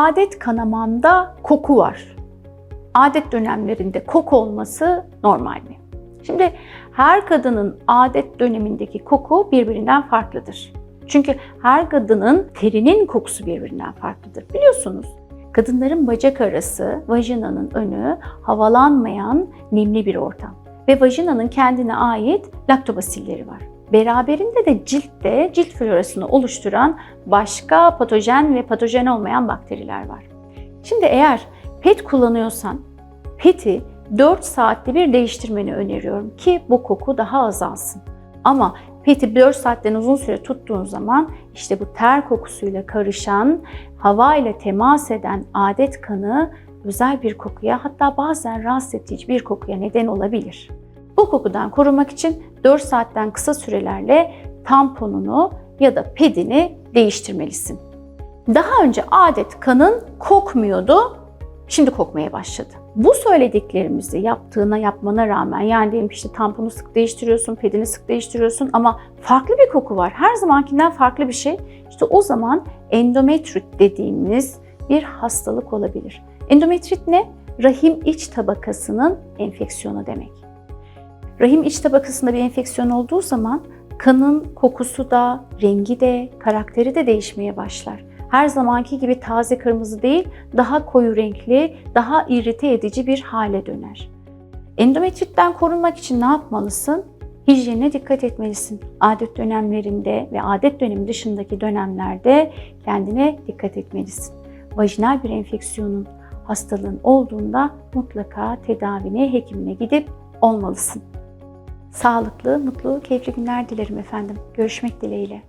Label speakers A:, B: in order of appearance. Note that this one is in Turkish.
A: adet kanamanda koku var. Adet dönemlerinde koku olması normal mi? Şimdi her kadının adet dönemindeki koku birbirinden farklıdır. Çünkü her kadının terinin kokusu birbirinden farklıdır. Biliyorsunuz kadınların bacak arası, vajinanın önü havalanmayan nemli bir ortam. Ve vajinanın kendine ait laktobasilleri var. Beraberinde de ciltte cilt florasını oluşturan başka patojen ve patojen olmayan bakteriler var. Şimdi eğer pet kullanıyorsan peti 4 saatte bir değiştirmeni öneriyorum ki bu koku daha azalsın. Ama peti 4 saatten uzun süre tuttuğun zaman işte bu ter kokusuyla karışan, hava ile temas eden adet kanı özel bir kokuya hatta bazen rahatsız edici bir kokuya neden olabilir. Bu kokudan korunmak için 4 saatten kısa sürelerle tamponunu ya da pedini değiştirmelisin. Daha önce adet kanın kokmuyordu, şimdi kokmaya başladı. Bu söylediklerimizi yaptığına yapmana rağmen yani diyelim işte tamponu sık değiştiriyorsun, pedini sık değiştiriyorsun ama farklı bir koku var. Her zamankinden farklı bir şey. İşte o zaman endometrit dediğimiz bir hastalık olabilir. Endometrit ne? Rahim iç tabakasının enfeksiyonu demek. Rahim iç tabakasında bir enfeksiyon olduğu zaman kanın kokusu da, rengi de, karakteri de değişmeye başlar. Her zamanki gibi taze kırmızı değil, daha koyu renkli, daha irite edici bir hale döner. Endometritten korunmak için ne yapmalısın? Hijyenine dikkat etmelisin. Adet dönemlerinde ve adet dönemi dışındaki dönemlerde kendine dikkat etmelisin. Vajinal bir enfeksiyonun, hastalığın olduğunda mutlaka tedavine, hekimine gidip olmalısın. Sağlıklı, mutlu, keyifli günler dilerim efendim. Görüşmek dileğiyle.